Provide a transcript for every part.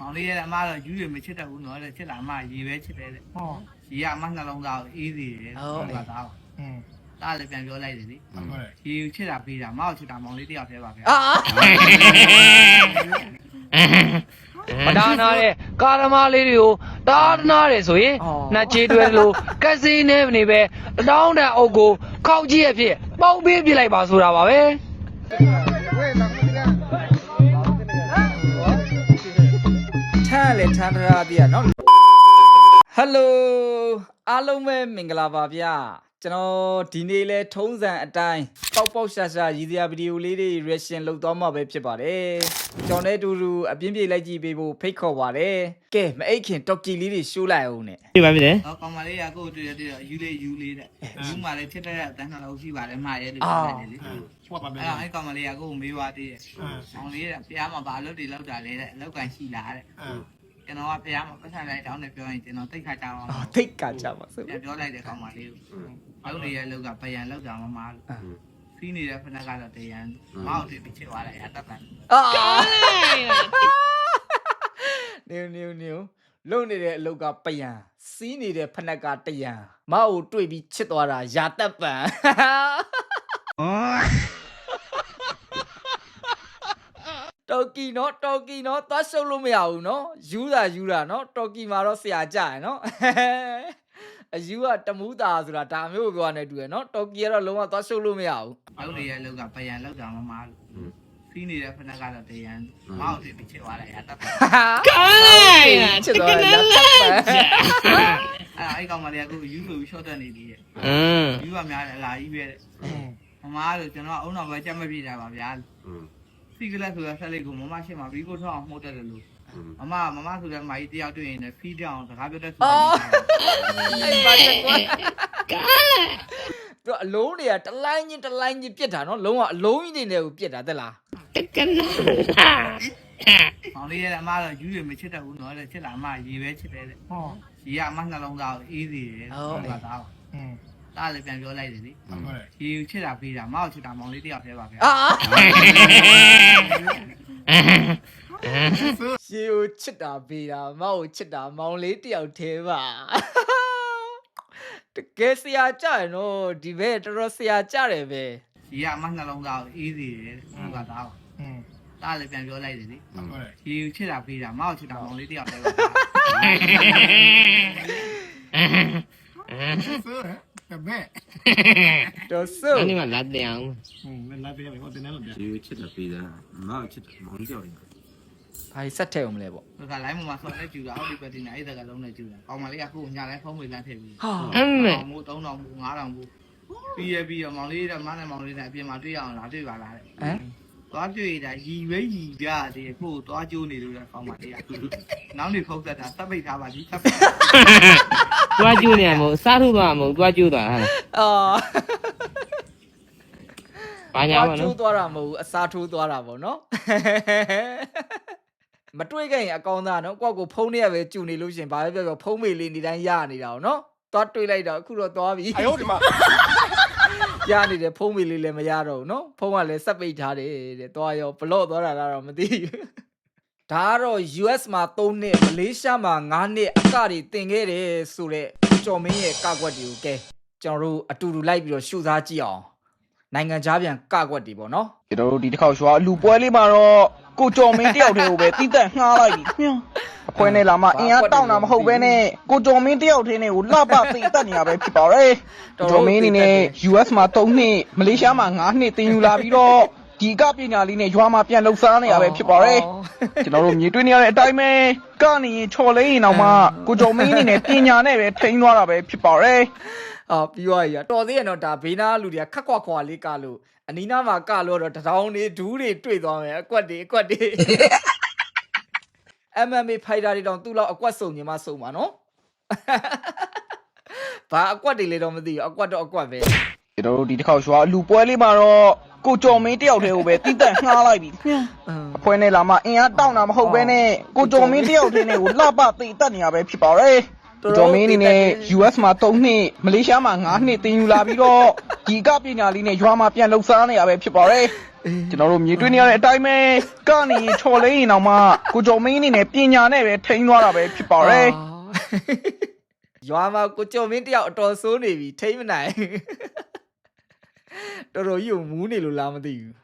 မောင်လေးရဲ့အမတော့ယူရမချစ်တတ်ဘူးနော်တဲ့ချစ်တာအမရေပဲချစ်တယ်တဲ့ဟောရေကအမနှလုံးသားကိုအေးစီတယ်ဟုတ်ကသားကိုอืมသားလည်းပြန်ပြောလိုက်တယ်လေဟုတ်ကဲ့ရေကိုချစ်တာပေးတာမောက်ချစ်တာမောင်လေးတယောက်တည်းပါဗျာအာမဒါနာတဲ့ကာရမလေးတွေကိုတားနာတယ်ဆိုရင်နှက်ချေတွဲလို့ကက်စီနေနေပဲအတောင်းတန်အုပ်ကိုခောက်ကြီးအဖြစ်ပေါက်ပေးပြလိုက်ပါဆိုတာပါပဲ ထမ်းလေထမ်းထားပြရနော်ဟယ်လိုအားလုံးပဲမင်္ဂလာပါဗျကျွန်တော်ဒီနေ့လဲထုံးစံအတိုင်းပေါက်ပေါက်ရှာရှာရည်စရာဗီဒီယိုလေးတွေ reaction လုပ်သွားမှာပဲဖြစ်ပါတယ်ကျွန်တော်နဲ့အတူတူအပြင်းပြေလိုက်ကြည့်ပေးဖို့ဖိတ်ခေါ်ပါတယ်ကဲမအိတ်ခင်တော်ကီလေးတွေရှိုးလိုက်အောင်နဲ့ပြပါပြီလေတော့ကောင်မလေးကကိုယ့်တွေ့ရတွေ့ရယူလေးယူလေးတဲ့ယူမှလည်းချစ်တဲ့အတန်းနှလုံးရှိပါတယ်မှားရဲလို့ပြောတယ်လေချွတ်ပါမယ်အဲ့တော့အဲ့ကောင်မလေးကကိုယ့်ကိုမေးပါသေးတယ်မောင်လေးကဖះမှာဘာလို့တွေလောက်တာလဲတဲ့အလောက်ကန်ရှိလားတဲ့အာ ကျွန်တော်ကဖះမှာပတ်စံလိုက်တောင်းနေပြောရင်ကျွန်တော်တိတ်ခါကြအောင်အော်ထိတ်ကကြပါစို့ပြန်ပြောလိုက်တဲ့ကောင်မလေးကိုလောက်နေရဲ့လောက်ကဗယံလောက်တာမမလို့ဖီးနေတဲ့ဖက်ကတော့တရန်မောက်တွေပြချစ်သွားတယ်အတက်ကန်အာနေနေနေလုံနေတဲ့အလုတ်ကပယံစီးနေတဲ့ဖနက်ကတယံမအုပ်တွေ့ပြီးချစ်သွားတာယာတက်ပံ တော်ကီနော်တော်ကီနော်သွားရှုပ်လို့မရဘူးနော်ယူတာယူတာနော်တော်ကီမှာတော့ဆရာကြရယ်နော်အယူကတမူးတာဆိုတာဒါမျိုးကိုပြောရနေတူရယ်နော်တော်ကီကတော့လုံးဝသွားရှုပ်လို့မရဘူးလောက်နေရဲ့လောက်ကဗယံလောက်တာမမလို့ဖီးနေတဲ့ဖက်ကတော့တရန်မောက်တွေပြချစ်သွားတယ်အတက်ကန်ကောင်းလိုက်တာချစ်သွားတယ်ယာတက်ပံအဲ့အဲ့ကောင်မလေးကကိုယူဆိုပြီး short တက်နေသေးတယ်อืมယူကများတယ်အလားကြီးပဲတဲ့မမတို့ကျွန်တော်အုံတော်ပဲကြက်မပြေတာပါဗျာ စီကလက်ဆိုရဆက်လေးကိုမမရှိမှဘီကိုထောက်အောင်မှုတ်တယ်လို့မမမမဆိုတဲ့မာကြီးတယောက်တွေ့ရင်လည်းဖီးတောင်စကားပြောတဲ့ဆိုအဲ့ဘာချက်ကွာသူအလုံးတွေကတလိုင်းချင်းတလိုင်းချင်းပြစ်တာနော်လုံးဝအလုံးကြီးနေတယ်ကိုပြစ်တာတက်လားတကယ်လားမောင်လေးရဲ့အမတော့ယူရမချစ်တတ်ဘူးနော်တဲ့ချစ်တာအမရေပဲချစ်တယ်တဲ့ဟောရေကအမနှလုံးသားကိုအေးစီတယ်ကသားကိုอื တားလည်းပြန်ပြောလိုက်တယ်လေဒီချစ်တာဖေးတာမအောင်ချစ်တာမောင်လေးတယောက်တည်းပါဗျာအာရှီကိုချစ်တာဖေးတာမအောင်ချစ်တာမောင်လေးတယောက်တည်းပါတကယ်ဆရာကြရနော်ဒီဘက်တော်တော်ဆရာကြတယ်ပဲဒီကအမနှလုံးသားကိုအေးစီတယ်သူကသားကိုတားလည်းပြန်ပြောလိုက်တယ်လေဒီချစ်တာဖေးတာမအောင်ချစ်တာမောင်လေးတယောက်တည်းပါ Mm-hmm. တပည့်တော်ဆုပ်။အဲ့ဒီမှာလာတဲ့အောင်ဟုတ်မင်းလာပေးရမယ်ဟိုတင်နေလို့ပြဒီကိုချစ်တာပေးတာမောက်ချစ်တာမောင်ကြောက်နေတာဘာကြီးဆက်ထည့်အောင်မလဲပေါ့။ဒါကလိုင်းပေါ်မှာဆော်နဲ့ကျူတာအောက်ဒီပဲတင်တာအဲ့ဒါကလုံးနဲ့ကျူတာ။ကောင်မလေးကခုညတိုင်းဖုန်းမေးလမ်းထည့်ပြီး။ဟာ။အင်းမေမိုး3000မိုး9000မိုးပြီးရပြီးရမောင်လေးကမနဲ့မောင်လေးနဲ့အပြင်မှာတွေ့ရအောင်လာတွေ့ပါလားတဲ့။ဟမ် သွားတွေ့တာရည်ရွယ်ရည်ကြတယ်ပို့သွားကြိုးနေလို့လည်းကောင်းပါလေ။နောက်နေဖုတ်သက်တာသက်ပိတ်ထားပါလိမ့်သက်ပိတ်။တွားကျိုးနေရမို့စားထုတ်သွားမှာမဟုတ်တွားကျိုးသွားဟာအော်။ဘာညာဘာပါနော်ချိုးသွားတာမဟုတ်ဘူးအစားထိုးသွားတာပေါ့နော်မတွေ့ခဲ့ရင်အကောင်းသားနော်ကိုယ့်ကိုဖုံးနေရပဲကျူနေလို့ရှရင်ဘာပဲပြောပြောဖုံးမေလေးနေတိုင်းရနေတာ哦နော်သွားတွေ့လိုက်တော့အခုတော့သွားပြီ哎呦我的妈！ ရနေတယ်ဖုံးမေလေးလည်းမရတော့ဘူးနော်ဖုံးကလည်းစက်ပိတ်ထားတယ်တဲ့သွားရောဘလော့သွားတာလားတော့မသိဘူးဒါကတော့ US မှာ3နှစ်မလေးရှားမှာ9နှစ်အကတွေတင်ခဲ့တယ်ဆိုတော့ကျော်မင်းရဲ့ကကွက်တွေကိုကဲကျွန်တော်တို့အတူတူလိုက်ပြီးတော့ရှုစားကြည့်အောင် နိုင်ငံခြားပြန်ကကွက်တွေပေါ့နော်ကျွန်တော်တို့ဒီတစ်ခေါက်ရွာလူပွဲလေးမှာတော့ကိုကျော်မင်းတယောက်တည်းကိုပဲတီးတက်ငှားလိုက်ပြီမြာအခွဲနဲ့လာမအင်အားတောင်းတာမဟုတ်ပဲနဲ့ကိုကျော်မင်းတယောက်တည်းနဲ့ကိုလှပသိတက်နေရပဲဖြစ်ပါရဲ့ကိုကျော်မင်းအနေနဲ့ US မှာ3နှစ်မလေးရှားမှာ9နှစ်တင်ယူလာပြီးတော့ဒီကပညာလေးနဲ့ရွာမှာပြန်လှုပ်ရှားနေရပဲဖြစ်ပါရဲ့ကျွန်တော်တို့မြေတွေ့နေရတဲ့အတိုင်းပဲကနေရင်ချော်လေးရင်တော့မှကိုကျော်မင်းအနေနဲ့ပညာနဲ့ပဲထိန်းသွားတာပဲဖြစ်ပါရဲ့ အာပြီးသွားပြီอ่ะတော်သေးရတော့ဒါဘေးနာလူတွေကခက်ခွာခွာလေးကလို့အနီးနားမှာကလို့တော့တထောင်တွေဒူးတွေတွေ့သွားမယ်အကွက်တွေအကွက်တွေ MMA fighter တွေတောင်သူ့လောက်အကွက်စုံညီမစုံပါနော်ဘာအကွက်တွေလေတော့မသိဘူးအကွက်တော့အကွက်ပဲကျွန်တော်တို့ဒီတစ်ခေါက်ရွာလူပွဲလေးမှာတော့ကိုကျော်မင်းတယောက်တည်းကိုပဲတီးတက်ငှားလိုက်ပြီမြာအင်းအဖွဲနဲ့လာမအင်အားတောင်းတာမဟုတ်ပဲနဲ့ကိုကျော်မင်းတယောက်တည်းနဲ့ကိုလှပသိတက်နေရပဲဖြစ်ပါရဲ့ ကိုကျော်မင်းအနေနဲ့ US မှာ3နှစ်မလေးရှားမှာ9နှစ်တင်ယူလာပြီးတော့ဒီကပညာလေးနဲ့ရွာမှာပြန်လှုပ်ရှားနေရပဲဖြစ်ပါတယ်ကျွန်တော်တို့မြေတွေ့နေရတဲ့အတိုင်းပဲကနေချော်လိမ့်ရင်တော့မှကိုကျော်မင်းအနေနဲ့ပညာနဲ့ပဲထိန်းသွားတာပဲဖြစ်ပါတယ်ရွာမှာကိုကျော်မင်းတယောက်အတော်ဆိုးနေပြီထိမ့်မနိုင်တော်တော်ကြီးကိုမူးနေလို့လားမသိဘူး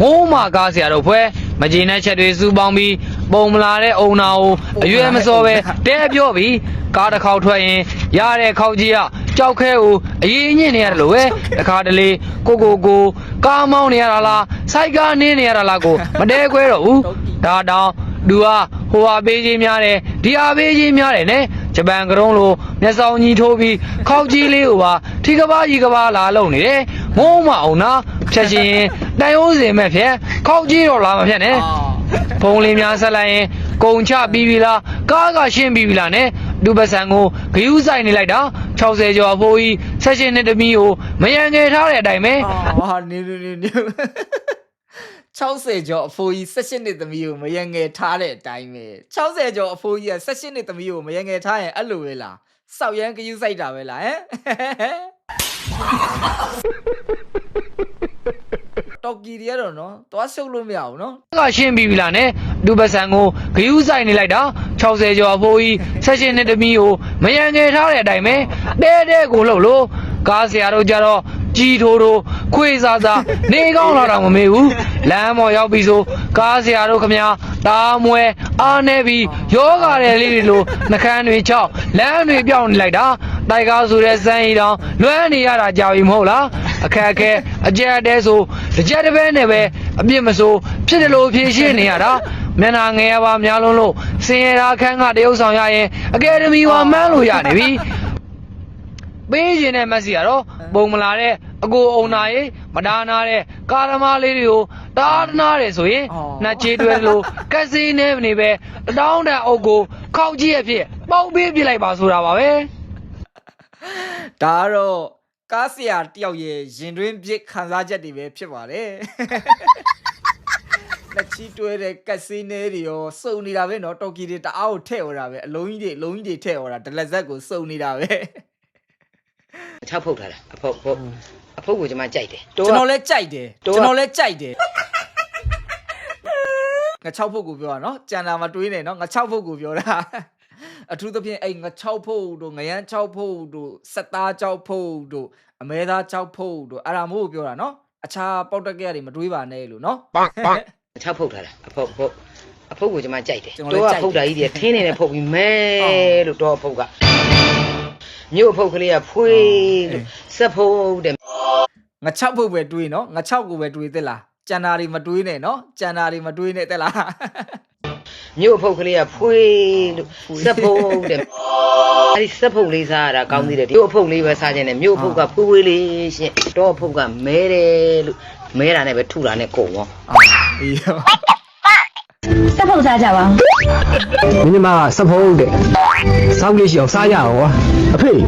ငိုးမကားဆရာတို့ဖွဲမကျေနပ်ချက်တွေစူပေါင်းပြီး ပုံမလာတဲ့အုံနာကိုအရွယ်မစောပဲတဲပြော့ပြီးကားတစ်ခေါက်ထွက်ရင်ရတဲ့ခေါက်ကြီးကကြောက်ခဲကိုအရင်ညစ်နေရတယ်လို့ပဲတခါတလေကိုကိုကိုကားမောင်းနေရတာလားစိုက်ကားနင်းနေရတာလားကိုမတဲခွဲတော့ဘူးဒါတောင်သူကဟိုဟာပေးကြီးများတယ်ဒီဟာပေးကြီးများတယ်နဲ့ဂျပန်ကရုံးလိုမျက်စောင်းကြီးထိုးပြီးခေါက်ကြီးလေးကိုပါထီကဘာကြီးကဘာလာလုံနေတယ်ငုံးမအောင်နာဖြတ်ရှင်တိုင်အိုးစင်မဲ့ဖြက်ခေါက်ကြီးတော့လာမဖြတ်နဲ့ ဖုံးလေးများဆက်လိုက်ရင်ကုံချပြီးပြီလားကားကရှင်းပြီးပြီလားနဲ့ဒူပဆန်ကိုဂယူးဆိုင်နေလိုက်တာ60ကျော်အဖိုးကြီးဆက်ရှင်နဲ့တမီးကိုမယံငယ်ထားတဲ့အတိုင်းပဲအာနေနေနေနေ60ကျော်အဖိုးကြီး16နှစ်သမီးကိုမယံငယ်ထားတဲ့အတိုင်းပဲ60ကျော်အဖိုးကြီးက16နှစ်သမီးကိုမယံငယ်ထားရင်အဲ့လိုပဲလားစောက်ရမ်းကယူဆိုင်တာပဲလားဟမ် တော်ကီတွေကတော့နော်သွားရှုပ်လို့မရဘူးနော်ကရှင်းပြီးပြီလားနဲ့ဒူပဆန်ကိုဂယူးဆိုင်နေလိုက်တာ60ကျော်အဖိုးကြီးဆက်ရှင်နဲ့တမီးကိုမယံငယ်ထားတဲ့အတိုင်းပဲတဲတဲကိုလှုပ်လို့ကားဆရာတို့ကြတော့ကြီးထိုးထိုးခွေးစားစားနေကောင်းလာတော့မမေ့ဘူးလမ်းပေါ်ရောက်ပြီဆိုကားဆရာတို့ခမတားမွဲအားနေပြီးယောဂါတဲ့လေးတွေလိုနှကန်းတွေချောက်လမ်းတွေပြောင်းနေလိုက်တာတိုက်ကားဆိုတဲ့စမ်းရီတောင်လွမ်းနေရတာကြောက်ရင်မဟုတ်လား အခက်အခဲအကြက်တဲဆိုတစ်ကြက်တစ်ပဲနဲ့ပဲအပြစ်မဆိုးဖြစ်တယ်လို့ဖြေရှင်းနေရတာမျက်နာငယ်ရပါများလုံးလို့စင်ရတာခန်းကတရုပ်ဆောင်ရရင်အကယ်ဒမီဝါမှန်းလို့ရနေပြီပေးခြင်းတဲ့မက်ဆီကတော့ပုံမလာတဲ့အကိုအုံနာရေးမဒါနာတဲ့ကာရမလေးတွေကိုတားတနာတယ်ဆိုရင်နှက်ချေတွဲလို့ကက်စီနေမနေပဲတတောင်းတန်အုပ်ကိုခောက်ကြီးရဲ့ဖြစ်ပေါက်ပေးပြလိုက်ပါဆိုတာပါပဲဒါကတော့ ကားဆရာတယောက်ရဲ့ရင်တွင်းပြစ်ခံစားချက်တွေပဲဖြစ်ပါတယ်လက်ချီတွဲတဲ့ကက်စီနဲတွေရောစုံနေတာပဲเนาะတော်ကီတွေတအားကိုထဲ့ဩတာပဲအလုံးကြီးတွေအလုံးကြီးတွေထဲ့ဩတာဒလက်ဇက်ကိုစုံနေတာပဲ 6ဖုတ်ထားတာအဖုတ်ဖုတ်အဖုတ်ကိုကျွန်မကြိုက်တယ် ကျွန်တော်လည်းကြိုက်တယ် တိုးက ကျွန်တော်လည်းကြိုက်တယ်ငါ6ဖုတ်ကိုပြောတာเนาะကြံတာမတွေးနဲ့เนาะငါ6ဖုတ်ကိုပြောတာ အထူးသဖြင့်အဲ့င6ဖို့တို့ငရမ်း6ဖို့တို့စက်သား6ဖို့တို့အမဲသား6ဖို့တို့အဲ့ဒါမို့ပြောတာနော်အခြားပေါက်တက်ကရတွေမတွေးပါနဲ့လို့နော်ပန့်ပန့်6ဖို့ထားတာအဖို့ဖို့အဖို့ကိုကျွန်မကြိုက်တယ်တော့အဖို့တာကြီးတွေထင်းနေတယ်ဖုတ်ပြီးမဲလို့တော့အဖို့ကမြို့အဖို့ကလေးကဖွေးလို့စက်ဖို့တဲ့ငါ6ဖို့ပဲတွေးနော်ငါ6ကိုပဲတွေးသစ်လားကျန်တာတွေမတွေးနဲ့နော်ကျန်တာတွေမတွေးနဲ့တက်လား မြို့အဖုတ်ကလေးကဖွေးလို့စက်ဖုတ်တဲ့အဲဒီစက်ဖုတ်လေးစားရတာကောင်းသေးတယ်မြို့အဖုတ်လေးပဲစားခြင်းနဲ့မြို့အဖုတ်ကဖွေးဖွေးလေးရှင်တော့အဖုတ်ကမဲတယ်လို့မဲတာနဲ့ပဲထုတာနဲ့ကုန်ရောအာအေးရောစက်ဖို့စားကြပါဦးမင်းမကစဖုံးတဲ့စောက်လေးရှိအောင်စားကြအောင်ကွာအဖေဒီ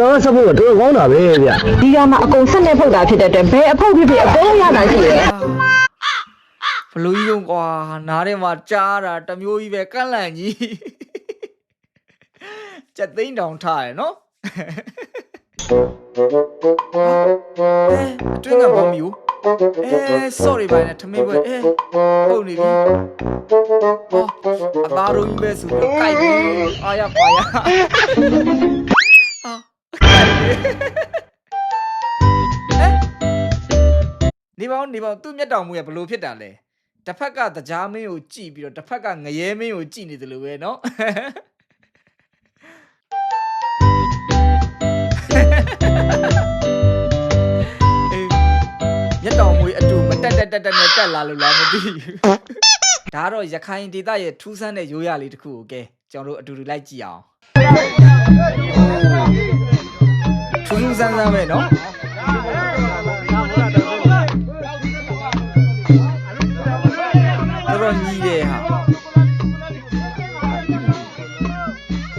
ရောစဖုံးကတော်တော်ကောင်းတာပဲဗျဒီကမှာအကုန်ဆက်နေဖုတ်တာဖြစ်တဲ့အတွက်ဘယ်အဖုတ်ဖြစ်ဖြစ်အကုန်ရတာရှိတယ်ဘ လူးကြီးလုံးကွာနားထဲမှာကြားတာတစ်မျိုးကြီးပဲကန့်လန့်ကြီးကြက်သိန်းတောင်ထားရယ်နော်အဲအတွင်းကဘောမီကိုအဲ sorry ပါနဲ့ထမင်းပွဲအဲဟုတ်နေပြီဟောအသားရုံးကြီးပဲဆိုပြီးကြိုက်ပြီအာရပါရအာနေပေါင်းနေပေါင်းသူ့မျက်တောင်မူရဘလို့ဖြစ်တာလဲ တစ်ဖက်ကတကြားမင်းကိုကြည့်ပြီးတော့တစ်ဖက်ကငရဲမင်းကိုကြည့်နေတယ်လို့ပဲเนาะ အေးမျက်တောင်မွေးအတူမတက်တက်တက်တက်နဲ့တက်လာလို့လားမသိဘူးဒါကတော့ရခိုင်ဒေသရဲ့ထူးဆန်းတဲ့ရိုးရာလေးတစ်ခုကိုကဲကျွန်တော်တို့အတူတူလိုက်ကြည့်အောင်ထူးထူးဆန်းဆန်းပဲเนาะ တော်တော်ညီးတယ်ဟာ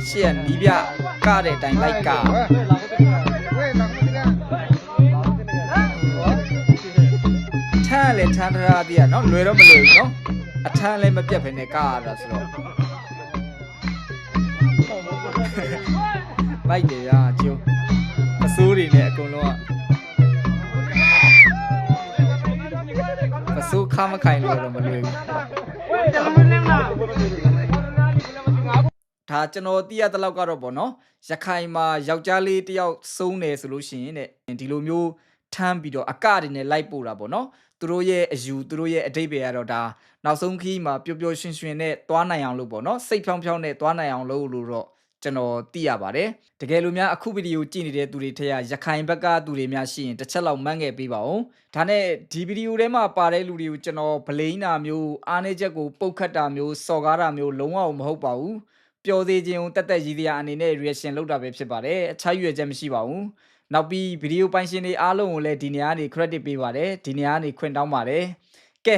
ရှေ့ကနီးပြကတဲ့အတိုင်းလိုက်ကထမ်းလည်းထမ်းထားသေးရเนาะလွယ်တော့မလွယ်ဘူးเนาะအထမ်းလည်းမပြတ်ဖ ೇನೆ ကရတာဆိုတော့ မိုက်တယ်ဗျာကျုံအစိုးတွေနဲ့အကုန်လုံးကပစိုးခမခိုင်လို့တော့မလွယ်ဘူး ဒါကျွန်တော်သိရတဲ့လောက်ကတော့ပေါ့နော်ရခိုင်မှာယောက်ျားလေးတယောက်ဆုံးတယ်ဆိုလို့ရှိရင်တဲ့ဒီလိုမျိုးထမ်းပြီးတော့အကတွေနဲ့လိုက်ပို့တာပေါ့နော်သူတို့ရဲ့အယူသူတို့ရဲ့အတိတ်ပဲကတော့ဒါနောက်ဆုံးခီးမှာပျော်ပျော်ရွှင်ရွှင်နဲ့သွားနိုင်အောင်လို့ပေါ့နော်စိတ်ဖြောင်းဖြောင်းနဲ့သွားနိုင်အောင်လို့လို့တော့ ကျွန်တော်သိရပါတယ်တကယ်လို့များအခုဗီဒီယိုကြည့်နေတဲ့သူတွေထက်ရရခိုင်ဘက်ကသူတွေများရှိရင်တစ်ချက်လောက်မှန်းခဲ့ပေးပါဦးဒါနဲ့ဒီဗီဒီယိုထဲမှာပါတဲ့လူတွေကိုကျွန်တော်ဗလိန်နာမျိုးအားနေချက်ကိုပုတ်ခတ်တာမျိုးစော်ကားတာမျိုးလုံးဝမဟုတ်ပါဘူးပျော်သေးခြင်းတက်တက်ရည်စရာအနေနဲ့ reaction လုပ်တာပဲဖြစ်ပါတယ်အခြားရွေချက်မရှိပါဘူးနောက်ပြီးဗီဒီယိုပိုင်ရှင်တွေအားလုံးကိုလည်းဒီနေရာကနေ credit ပေးပါတယ်ဒီနေရာကနေခွင့်တောင်းပါတယ်ကဲ